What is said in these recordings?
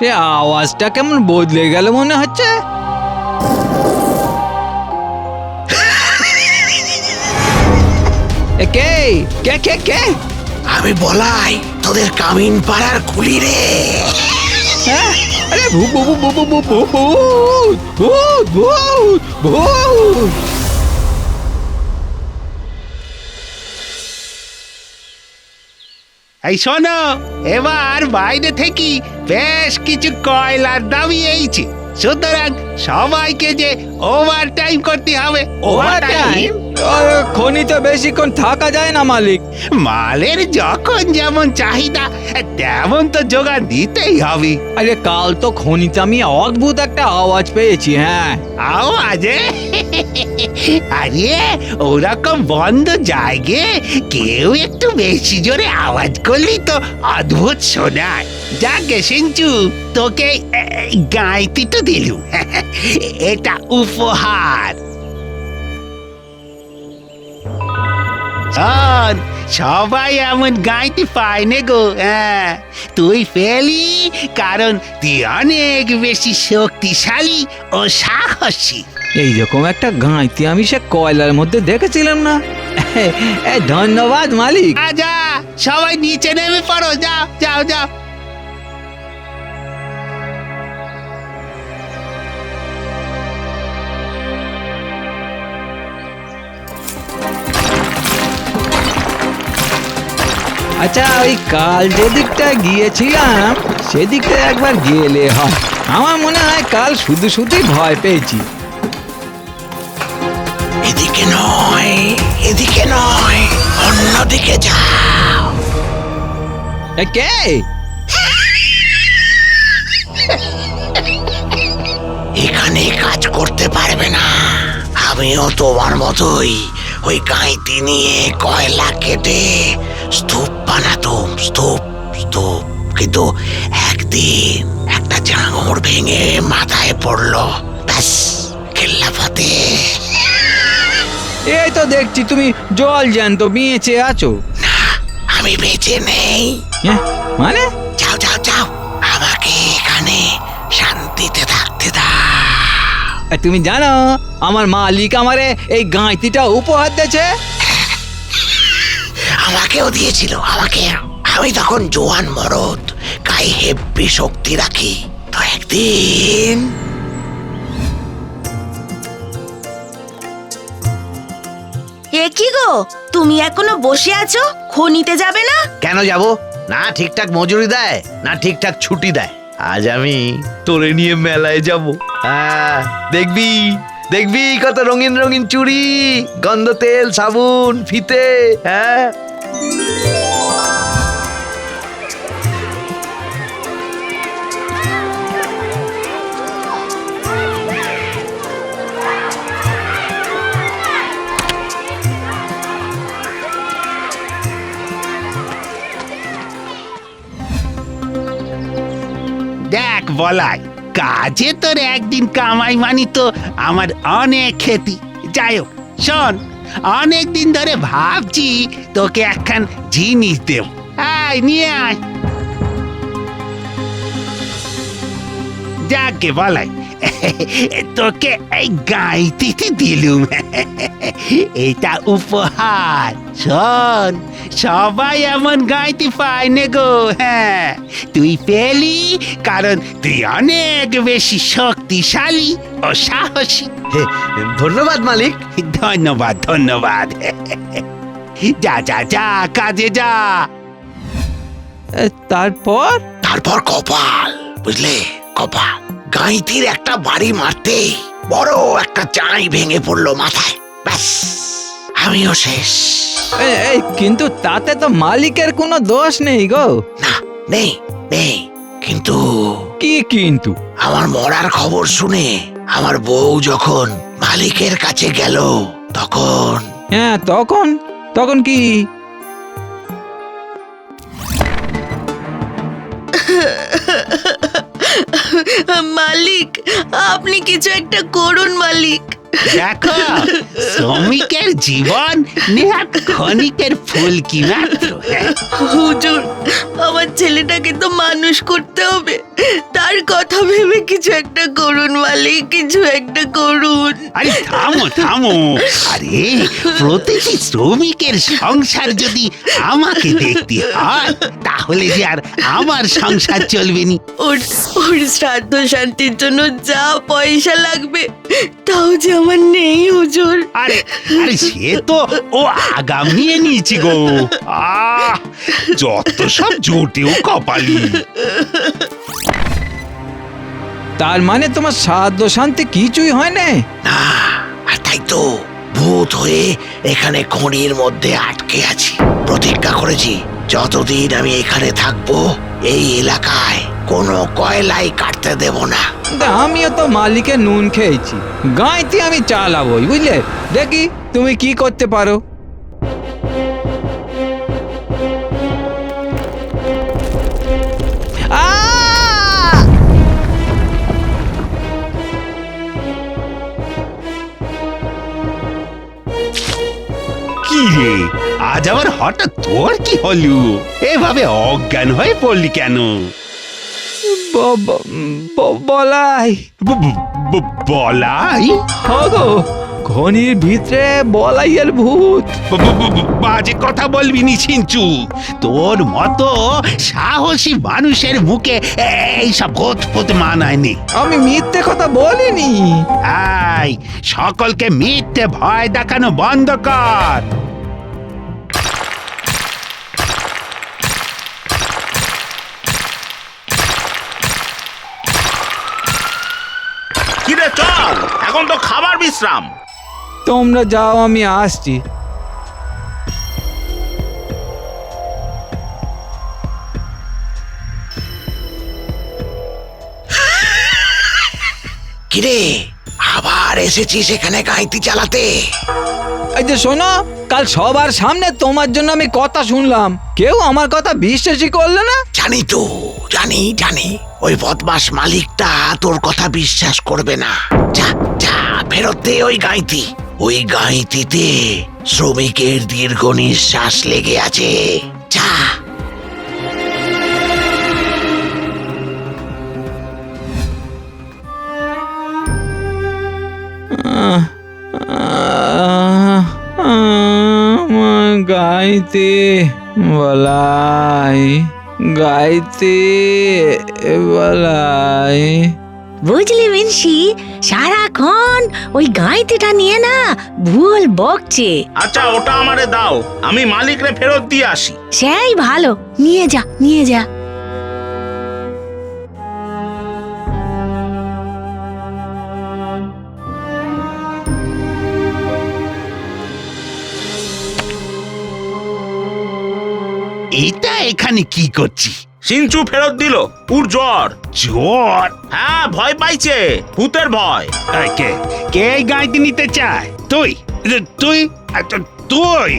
সে আওয়াজটা কেমন বদলে গেল মনে হচ্ছে? কে? কে কে কে? আমি বলাই তোদের কামিন পাড়ার খুলি রে। হ্যাঁ? আরে ভূত ভূত ভূত ভূত ভূত ভূত ভূত। এই শোনো, এবার বাইরে থেকে বেশ কিছু কয়লার দাবি এইছে। সুতরাং সবাইকে যে ওভার টাইম করতে হবে ওভার টাইম খনিতে বেশিক্ষণ থাকা যায় না মালিক। মালের যখন যেমন চাহিদা তেমন তো যোগান দিতেই হবে। আরে কাল তো খনিতে আমি অদ্ভুত একটা আওয়াজ পেয়েছি হ্যাঁ। আওয়াজে? আরে ওরকম বন্ধ জায়গায় কেউ একটু বেশি জোরে আওয়াজ করলেই তো অদ্ভুত শোনায়। যাকে সিঞ্চু তোকে গাইতি তো দিলু এটা উপহার। শোন, সবাই এমন গাইতে পায় নে গো হ্যাঁ। তুই ফেলি কারণ তুই অনেক বেশি শক্তিশালী ও সাহসী। এইরকম একটা গাঁইতে আমি সে কয়লার মধ্যে দেখেছিলাম না। ধন্যবাদ মালিক। আজা সবাই নিচে নেমে পড়ো যাও যাও যাও। আচ্ছা ওই কাল যে দিকটা গিয়েছিলাম সেদিকটা একবার গেলে হয়। আমার মনে হয় কাল শুধু শুধুই ভয় পেয়েছি। এদিকে নয় এদিকে নয় অন্যদিকে যাও। কে? এখানে কাজ করতে পারবে না। আমিও তোমার মতোই ওই গাঁইতি নিয়ে কয়লা কেটে স্তূপ বানাতুম স্তূপ স্তূপ। কিন্তু একদিন একটা জাঙর ভেঙে মাথায় পড়ল। ব্যাস কেল্লাফাতে এই তো দেখছি তুমি জল জ্যান্ত বেঁচে আছো। না আমি বেঁচে নেই। হ্যাঁ, মানে? যাও যাও যাও আমাকে এখানে শান্তিতে থাকতে দাও। আর তুমি জানো আমার মালিক আমারে এই গাঁইতিটা উপহার দিয়েছে আমাকেও দিয়েছিল আমাকে। আমি তখন জোয়ান মরদ গায়ে হেব্বি শক্তি রাখি। তো একদিন এ কি গো? তুমি এখনও বসে আছো? খনিতে যাবে না? কেন যাব? না ঠিকঠাক মজুরি দেয় না ঠিকঠাক ছুটি দেয়। আজ আমি তোরে নিয়ে মেলায় যাব। হ্যাঁ দেখবি দেখবি কত রঙিন রঙিন চুড়ি গন্ধ তেল সাবুন ফিতে হ্যাঁ? বলাই। কাজে তোর একদিন কামাই মানি তো আমার অনেক খেতি যাই হোক, শোন, অনেক দিন ধরে ভাবছি তোকে একখান জিনিস দেব। আয়, নিয়ে আয়। যাকে বলাই। তোকে এই গাইতিতে দিলুম এটা উপহার শোন সবাই এমন গাইতে পায় নে গো হ্যাঁ তুই পেলি কারণ তুই অনেক বেশি শক্তিশালী ও সাহসী ধন্যবাদ মালিক ধন্যবাদ ধন্যবাদ যা যা যা কাজে যা তারপর তারপর কপাল বুঝলে কপাল গাঁইতির একটা বাড়ি মারতেই বড় একটা চাই ভেঙে পড়ল মাথায়। ব্যাস আমিও শেষ। এ, এই কিন্তু তাতে তো মালিকের কোনো দোষ নেই গো। না নেই নেই কিন্তু কি কিন্তু? আমার মরার খবর শুনে আমার বউ যখন মালিকের কাছে গেল তখন হ্যাঁ তখন? তখন কি কিছু একটা করুন মালিক। দেখো শ্রমিকের জীবন নেহাত ক্ষণিকের ফুল কি মাত্র হ্যাঁ? হুজুর আমার ছেলেটাকে তো মানুষ করতে হবে। তার কথা ভেবে কিছু একটা করুন মালিক কিছু একটা করুন আরে থামো থামো। আরে প্রতিটি শ্রমিকের সংসার যদি আমাকে দেখতে হয় তাহলে যে আর আমার সংসার চলবে নি। ওর ওর শ্রাদ্ধ শান্তির জন্য যা পয়সা লাগবে তাও যে আমার নেই হুজুর। আরে আরে সে তো ও আগাম নিয়ে নিয়েছি গো। আহ যত সব জোটেও কপালি। তার মানে তোমার সাধ্য শান্তি কিছুই হয় না না আর তাই তো ভূত হয়ে এখানে খনির মধ্যে আটকে আছি। প্রতিজ্ঞা করেছি যতদিন আমি এখানে থাকব এই এলাকায় কোনো কয়লাই কাটতে দেব না। আমিও তো মালিকের নুন খেয়েছি। গাঁইতে আমি চালাবই বুঝলে? দেখি তুমি কি করতে পারো! কি রে? আজ আবার হঠাৎ তোর কি হলো? এভাবে অজ্ঞান হয়ে পড়লি কেন? বলাই। বলাই? হগো খনির ভিতরে বলাইয়ের ভূত। বাজে কথা বলবি নি চিঞ্চু তোর মতো সাহসী মানুষের মুখে এইসব ভূত ফুত মানায়নি। আমি মিথ্যে কথা বলিনি। আই সকলকে মিথ্যে ভয় দেখানো বন্ধ কিরে। এখন তো খাবার বিশ্রাম। তোমরা যাও আমি আসছি। কিরে? আবার এসেছিস এখানে গাইতি চালাতে? এই যে শোনো কাল সবার সামনে তোমার জন্য আমি কথা শুনলাম। কেউ আমার কথা বিশ্বাসই করল না? জানি তো। জানি জানি। ওই বদমাস মালিকটা তোর কথা বিশ্বাস করবে না। যা যা, ফেরত দে ওই গাইতি। ওই গাইতিতে শ্রমিকের দীর্ঘ নিঃশ্বাস লেগে আছে। যা। গাইতে, বলাই। গাইতে বলাই বুঝলি মিনসি সারাক্ষণ ওই গাইতেটা নিয়ে না ভুল বকছে। আচ্ছা ওটা আমারে দাও আমি মালিকরে ফেরত দিয়ে আসি। সেই ভালো নিয়ে যা নিয়ে যা। এখানে কি করছি সিঞ্চু ফেরত দিল। উর জ্বর। জ্বর? হ্যাঁ ভয় পাইছে। ভূতের ভয়। এই কে? কে এই গাইতে নিতে চায়? তুই? তুই? তুই?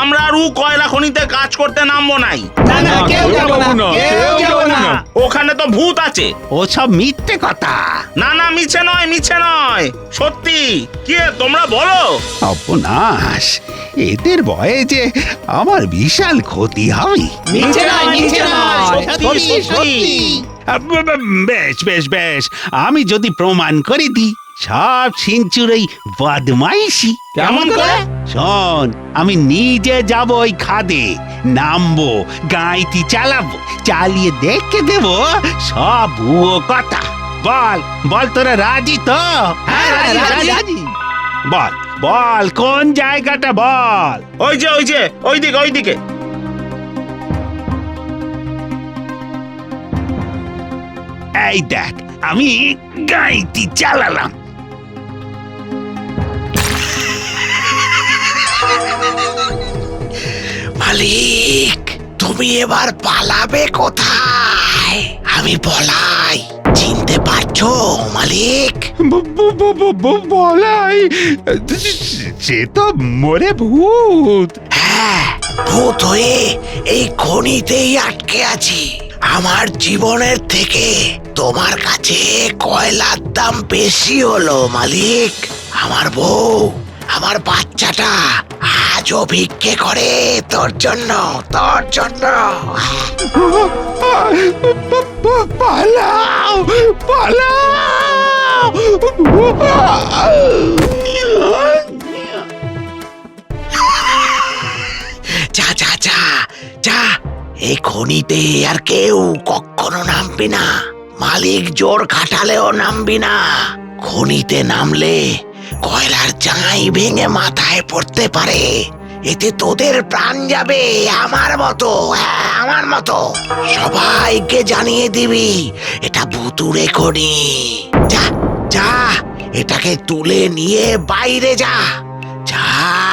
আমরা আর উ কয়লা খনিতে কাজ করতে নামবো নাই। না না কেউ যাব না কেউ যাব না। ওখানে তো ভূত আছে। ওসব মিথ্যে কথা। না না মিছে নয় মিছে নয়। সত্যি। কি রে, তোমরা বলো। অপনাশ। এদের ভয়ে যে আমার বিশাল ক্ষতি হবে মিছে নয়, মিছে নয়, সত্যি, সত্যি। আব, আব, আব, বেশ বেশ বেশ। আমি যদি প্রমাণ করে দিই সব সিঞ্চুর বদমাইশি। কেমন করে? শোন আমি নিজে যাব ওই খাদে নামবো গাইতি চালাবো চালিয়ে দেখে দেব সব ভুয়ো কথা। বল বল তোরা রাজি তো? হ্যাঁ রাজি, রাজি, রাজি। বল। বল, কোন জায়গাটা বল? ওই যে ওই যে ওই দিকে ওই দিকে এই দেখ, আমি গাইতি চালালাম। মালিক, তুমি এবার পালাবে কোথায়? আমি বলাই। চিনতে পারছ মালিক? বলাই। সে তো মরে ভূত। হ্যাঁ ভূত হয়ে এই খনিতেই আটকে আছি। আমার জীবনের থেকে তোমার কাছে কয়লার দাম বেশি হলো মালিক। আমার বউ আমার বাচ্চাটা আজও ভিক্ষে করে তোর জন্য তোর জন্য। পালাও পালাও। যা যা যা যা। এই খনিতে আর কেউ কখনো নামবি না। মালিক জোর খাটালেও নামবি না। খনিতে নামলে কয়লার চাই ভেঙে মাথায় পড়তে পারে। এতে তোদের প্রাণ যাবে আমার মতো হ্যাঁ আমার মতো। সবাইকে জানিয়ে দিবি, এটা ভুতুরে খনি যা যা, এটাকে তুলে নিয়ে বাইরে যা। যা।